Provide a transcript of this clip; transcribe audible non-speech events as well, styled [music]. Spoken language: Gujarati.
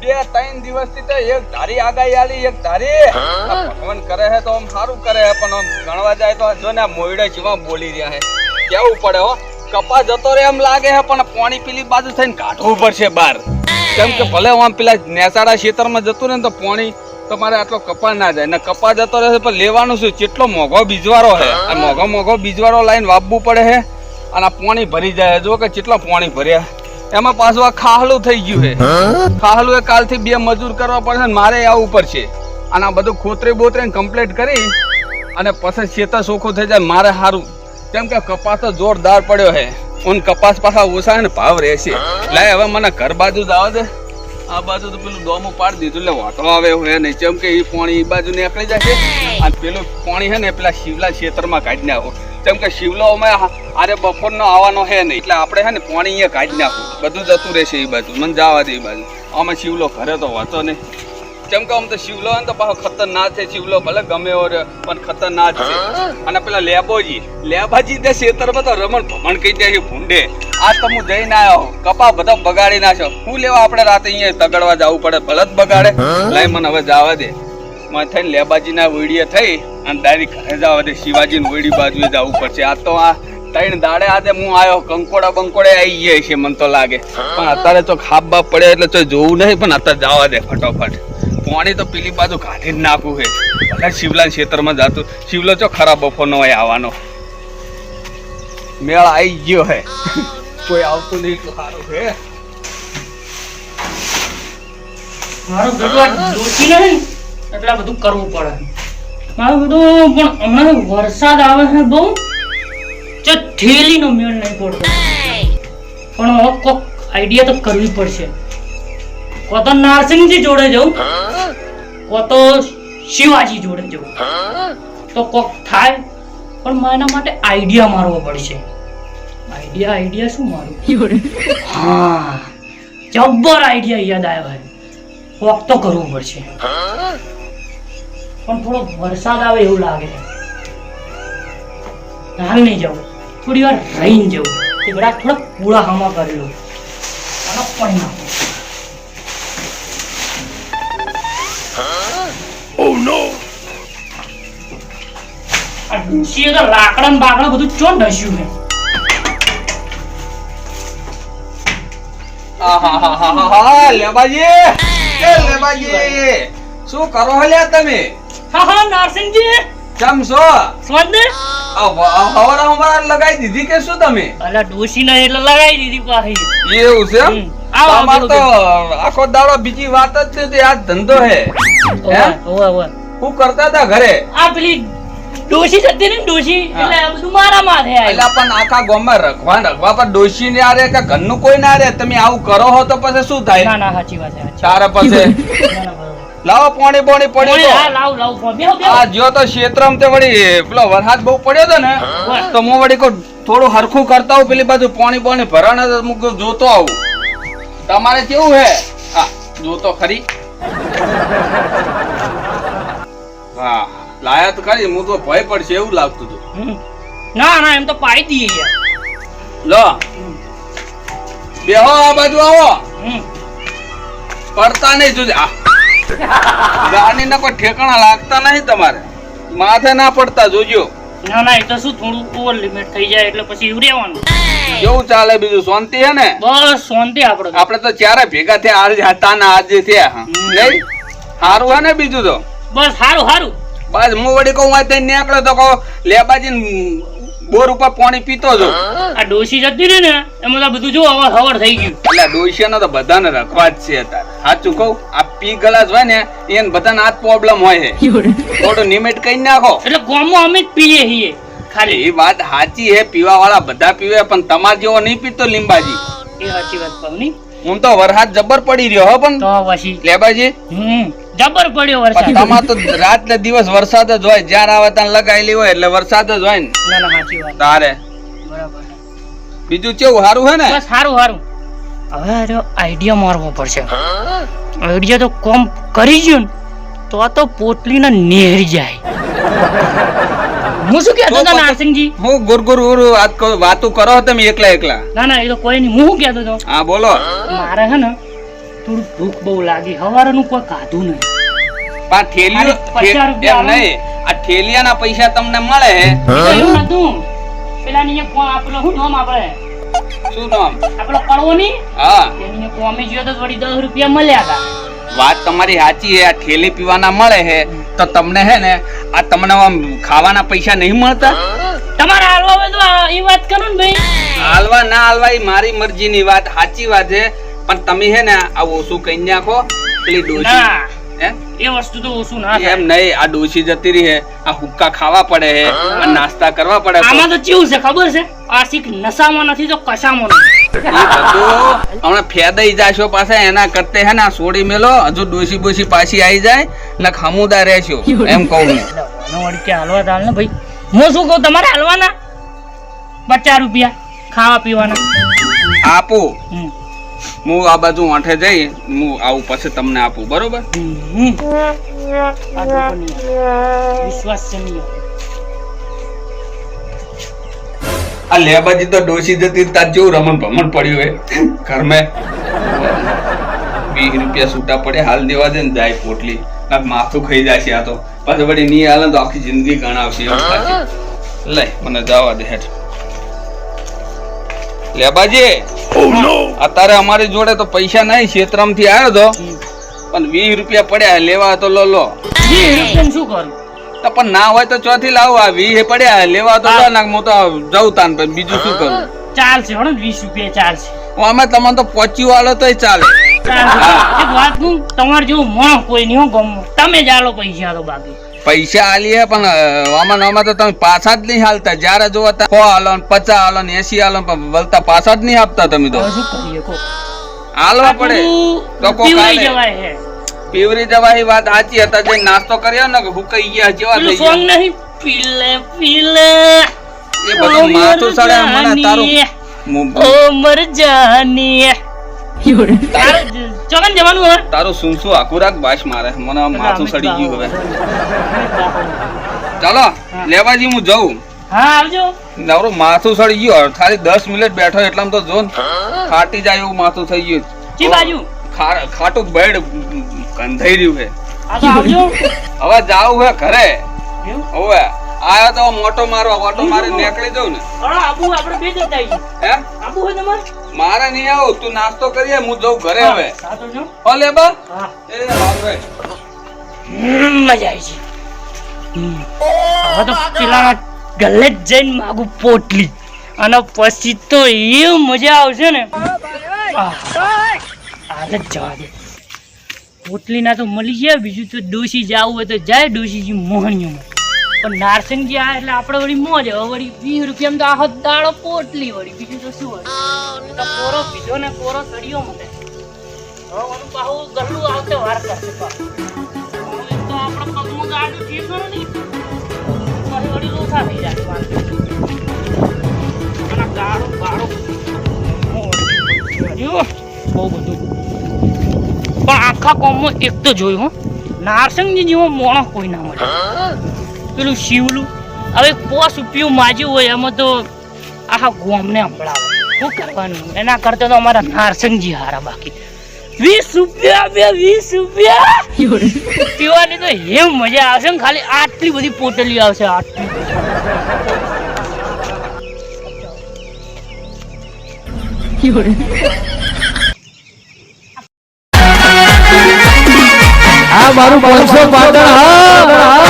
બે ત્રણ દિવસથી તો એક ધારી આગાહી આલી એક ધારી. ભગવાન કરે હે તો આમ સારું કરે હે પણ આમ ગણવા જાય તો જો ને મોયડા જેવા બોલી રહ્યા હે. કેવું પડે હો? કપા જતો રે એમ લાગે હે પણ પાણી પેલી બાજુ થઈને કાઢવું પડશે બાર. કેમ કે ભલે આમ પેલા નેસાડા ખેતરમાં જતું રહે ને તો પાણી તમારે આટલો કપા ના જાય. ને કપા જતો રહેશે પણ લેવાનું શું? કેટલો મોઘો બીજવારો હે. આ મોઘો મોઘો બીજવારો લાઈન વાપવું પડે હે. અને આ પાણી ભરી જાય જો કે કેટલા પાણી ભર્યા. એમાં પાછું આ ખાહલું થઈ ગયું હે? ખાહલું એ કાલથી બે મજૂર કરવા પડશે ને મારે આવવું પડશે. અને આ બધું ખોતરી બોતરે કમ્પ્લીટ કરી અને પછી ખેતર ચોખ્ખું થઈ જાય મારે સારું કેમ કે કપાસ તો જોરદાર પડ્યો હે ઉન કપાસ પાછા ઓછા ને ભાવ રહેશે. લાય હવે મને ઘર બાજુ જ આવે દે. આ બાજુ તો પેલું ડોમું પાડી દીધું એટલે વાટો આવે હોય નહીં. કેમ કે એ પાણી એ બાજુ નીકળી જશે. અને પેલું પાણી હે ને પેલા શિવલા ક્ષેત્રમાં કાઢી નાખો. કેમ કે શિવલો અમે આરે બપોરનો આવવાનો હે નહીં. એટલે આપણે હે ને પાણી અહીંયા કાઢી નાખું. બધું જતું રહેશે એ બાજુ. મને જવા દે એ બાજુ. અમે શિવલો ઘરે તો વાંચો નહીં. કેમ કે આમ તો શિવલો ને તો પાછો ખતરનાક છે શિવલો. ભલે ગમે એવો પણ ખતરનાક છે. અને પેલા લેબોજી. લેબાજી તે ખેતરમાં તો રમણ ભમણ કહી દે છે ભૂંડે. આજ તો હું જઈને આવ્યો કપા બધા બગાડી નાખ્યો. હું લેવા આપણે રાતે અહીંયા તગડવા જવું પડે. ભલે જ બગાડે. લઈ મને હવે જવા દે. મને થઈને લેબાજીના વીડીએ થઈ અને ડાયરી ઘરે જવા દે શિવાજીની વીડી બાજુએ જવું પડશે. આ તો આ ત્રણ દાડે આજે હું આવ્યો કંકોડા બંકોડે આવી ગયા છે મને તો લાગે. પણ અત્યારે તો ખાબા પડે એટલે તો જોવું નહીં, પણ અત્યારે જવા દે ફટોફટ. પાણી તો પેલી બાજુ કાઢી જ નાખવું છે. ભલે શિવલા ક્ષેત્રમાં જતું. શિવલો ચો ખરાબ બપોરનો હોય આવવાનો મેળ આવી ગયો હે. કોઈ આવતું નહીં તો સારું છે. મારો બેટો આ નહીં? એટલે બધું કરવું પડે. મારું બધું પણ હમણાં વરસાદ આવે છે બહુ. જો થેલીનો મેળ નહીં પડતો. પણ હવે કોક આઈડિયા તો કરવી પડશે. કો તો નારસિંહજી જોડે જવું કો તો શિવાજી જોડે જવું તો કોક થાય. પણ મારે એના માટે આઈડિયા મારવો પડશે. આઈડિયા આઈડિયા શું મારું? હા. જબ્બર આઈડિયા યાદ આવ્યો કોક તો કરવું પડશે. પણ થોડો વરસાદ આવે એવું લાગે. છે હાલ નહીં જવું. થોડી વાર રહીને જવું. તે બધા થોડા પૂળા હામા કરી લો તો લાકડા બાકડા બધું ચો નસ્યું છે. આહાહાહાહા, લેબાજી. એ લેબાજી શું કરો હો તમે? હા હા નારસિંહજી. ચમ છો? સ્વંદે આ વ- આ હવારા હવારા લગાઈ દીધી કે શું તમે? અલા ડોશી ને એટલે લગાવી દીધી પાછી એવું છે એમ? હમ. આવો, આવો, તમાર તો આખો દાડો બીજી વાત જ છે તે આ ધંધો હે. હે? ઓવે શું કરતા હતા ઘરે? આ પેલી ડોશી જતી ને ડોશી? હા. એટલે બધું મારા માથે એટલે પણ આખા ગામમાં રખવા રખવા પર ડોશી ને આરે કે ઘરનું કોઈ ના રે તમે આવું કરો હો તો પછી શું થાય? ના ના સાચી વાત છે સાચી પછી. લાવો પાણી પાણી પડ્યો હા, લાવ લાવ ફોન. બેહો, બેહો. આ જો તો ક્ષેત્રમ તે વળી પેલો વરસાદ બહુ પડ્યો હતો ને તો હું વળી કોઈ થોડું હરખું કરતા હું પેલી બાજુ પાણી પાણી ભરાણે હું જોતો આવું. તમારે કેવું હે? હા જોતો ખરી. હા લાયા તો ખરી હું તો ભય પડશે એવું લાગતું હતું. ના ના એમ તો પાડી દઈએ લો. બેહો આ બાજુ આવો. પડતા નહીં જોજે. આ [laughs] ગાડી ના કોઈ ઠેકાણા લાગતા નહીં તમારે. માથે ના પડતા જોજો. ના ના એ તો શું થોડું ઓવર લિમિટ થઈ જાય એટલે પછી એવું કેવું ચાલે બીજું શાંતિ હે ને? બસ શાંતિ આપણે આપડે આપણે તો ચારે ભેગા થયા આજ હતા ને આજે થયા નહીં? સારું હે ને બીજું તો? બસ સારું સારું બસ હું વળી કહું તઈ નીકળ્યો તો કહો લેબાજી બોર ઉપર પાણી પીતો જો આ ડોશી જતી રહી ને એમાં તો બધું જો હવર હવર થઈ ગયું. એટલે ડોશિયાનો તો બધાને રખવા જ છે અત્યારે. સાચું કહું આ પી ગલાસ હોય ને એને બધાને આ પ્રોબ્લેમ હોય છે. થોડું નિમિટ કઈ નાખો. એટલે ગોમો અમે જ પીએ છીએ ખાલી. એ વાત સાચી હે પીવા વાળા બધા પીવે પણ તમાર જેવો નહીં પીતો લીંબાજી. એ સાચી વાત કહું હું તો વરસાદ જબર પડી રહ્યો હો પણ. તો પછી. લેબાજી. હમ. જબર પડ્યો વરસાદ. તમાર તો રાત ને દિવસ વરસાદ જ હોય. જ્યાં આવે ત્યાં લગાયેલી હોય એટલે વરસાદ જ હોય ને. ના ના સાચી વાત. તારે. બરાબર. બીજું કેવું? સારું હે ને? બસ સારું સારું હવે આનો આઈડિયા મારવો પડશે. આઈડિયા તો કોમ કરી ગયો ને તો આ તો પોટલીને નેહરી જાય. હું શું કહેતો હતો નારસિંહજી હું ગુર ઉરુ વાત કરો વાતું કરો તમે એકલા એકલા. ના ના એ તો કોઈ નહીં. હું શું કહેતો હતો? હા બોલો. મારે હે ને થોડું ભૂખ બહુ લાગી. હવારનું કોઈ ખાધું નહીં. પણ થેલીઓ પચાસ રૂપિયા નહીં. આ થેલિયાના પૈસા તમને મળે હે? એવું નતું પેલા ની કોણ આપેલો? શું નામ આપણે શું નામ? આપણો કડવો ની હા. એની કોમી ગયો તો થોડી દસ રૂપિયા મળ્યા હતા વાત તમારી સાચી હે. આ થેલી પીવાના મળે હે. તો તમને હે ને આ તમને આમ ખાવાના પૈસા નહીં મળતા? તમારે હાલવા હોય એ વાત કરો ને ભાઈ. હાલવા ના હાલવા એ મારી મરજીની વાત. સાચી વાત છે પણ તમે હે ને આ ઓછું કહી નાખો પેલી ડોસી એ વસ્તુ તો ઓછું ના એમ નહીં આ ડોસી જતી રહી હે આ હુક્કા ખાવા પડે હે આ નાસ્તા કરવા પડે આમાં તો ચીવું છે ખબર છે? આશિક નશામાં નથી તો કશામાં નથી. હમણાં ફેદાઈ જાશો પાછા એના કરતે હે ને આ સોડી મેલો હજુ બોશી પાછી આવી જાય ને ખમુદા રહેશો એમ કહું હું. નો હાલવા તાલ ને ભાઈ. હું શું કહું તમારે હાલવાના? પચાસ રૂપિયા ખાવા પીવાના. આપો. હું આ બાજુ આઠે જઈ હું આવું પછી તમને આપું બરોબર? આ વિશ્વાસ આ લેબાજી તો ડોસી જતી તાર જેવું રમણ ભમણ પડ્યું હે. ઘરમાં. વીસ રૂપિયા છૂટા પડે હાલ દેવા દે ને જાય પોટલી. માથું ખાઈ જાય છે આ તો. પછી વળી નહીં હાલે તો આખી જિંદગી ગણાવશે લે મને જવા દે હેઠ. લેબાજી અત્યારે અમારી જોડે તો પૈસા નહીં ક્ષેત્રમથી આવ્યો તો. પણ વીસ રૂપિયા પડ્યા લેવા તો લો લો. શું કરું? તો પણ ના હોય તો ચોથી લાવો આ વીસ પડ્યા લેવા તો લો નાખ હું તો જઉં તાન પણ બીજું શું કરું? ચાલશે હો વીસ રૂપિયા ચાલશે. અમે તમને તો પહોંચ્યું વાળો તોય ચાલે. એક વાત કહું તમારે જેવું માણસ કોઈ નહીં હું ગામમાં. તમે જ આલો પૈસા તો બાકી. પૈસા આલીએ પણ આમાં આમાં તો તમે પાછા જ નહીં હાલતા. જ્યારે જોવો ત્યાં સો હાલો ને પચાસ હાલો ને એસી હાલો પણ વળતા પાછા જ નહીં આપતા તમે તો. હાલવા પડે. તો પીવરી. જવાય પીવરી વાત સાચી. હતા જે નાસ્તો કર્યો ને હુકાઈ ગયા જેવા થઈ ગયા. નહીં? પીલે પીલે. એ બધું માથું સડે મને તારું ઓ મર જાની તારે ચોકન જવાનું હવે? તારું શું શું આખું રાખ બાશ મારે. મને માથું સડી ગયું હવે. ચાલો લેવાજી હું જઉં. હા આવજો. નવરું માથું સડી ગયું. ખાલી દસ મિનિટ બેઠો એટલામાં તો જો ફાટી જાય એવું માથું થઈ ગયું. ચી બાજુ? ખાટું બેડ ગંધાઈ રહ્યું છે. આવજો. હવે જાવું હે ઘરે? હવે આયો તો મોટો મારો ઓટો મારે નીકળી જાઉં ને. અરે આબુ આપણે બે જતા આવીએ હે? આબુ હે તમારે? મારે નહીં આવું તું નાસ્તો કરીએ હું જઉં ઘરે હવે. હા તો જો હો લે બા. એ મજા આવી છે. હવે તો પેલા ગલે જ જઈને માગું પોટલી. અને પછી તો એ મજા આવશે ને. હાલ જ જવા દે. પોટલી ના તો મળી જાય બીજું તો ડોસી જવું હોય તો જાય ડોસીજી મોહણીઓમાં. પણ નારસિંગજી આ એટલે આપણે વળી મોજ હવે વળી વીસ રૂપિયામાં તો આખો દાડો પોટલી વળી બીજું તો શું હોય એ કોરો પીધો ને કોરો સળિયો મને હવે ઓલું પાહુ આવતે વાર કરશે. તો આપણે પગમાં ગાડું ઠીક કરો ને. પછી વળી લોસા થઈ જાય. અને બહુ બધું. પણ આખા કોમમાં એક તો જોયું હો. નારસિંગજી જેવો મોણો કોઈ ના મળે. પેલું શિવલું. હવે પોસ ઉપિયું માજ્યું હોય, એમાં તો આખા ગોમને સંભળાવે. શું કરવાનું? એના કરતા તો અમારા નારસિંગજી હારા બાકી. વીસ રૂપિયા બે, વીસ રૂપિયા? પીવાની તો એમ મજા આવશે ને ખાલી આટલી બધી પોટલી આવશે, આટલી. આ મારું પાંચસો પાટણ હા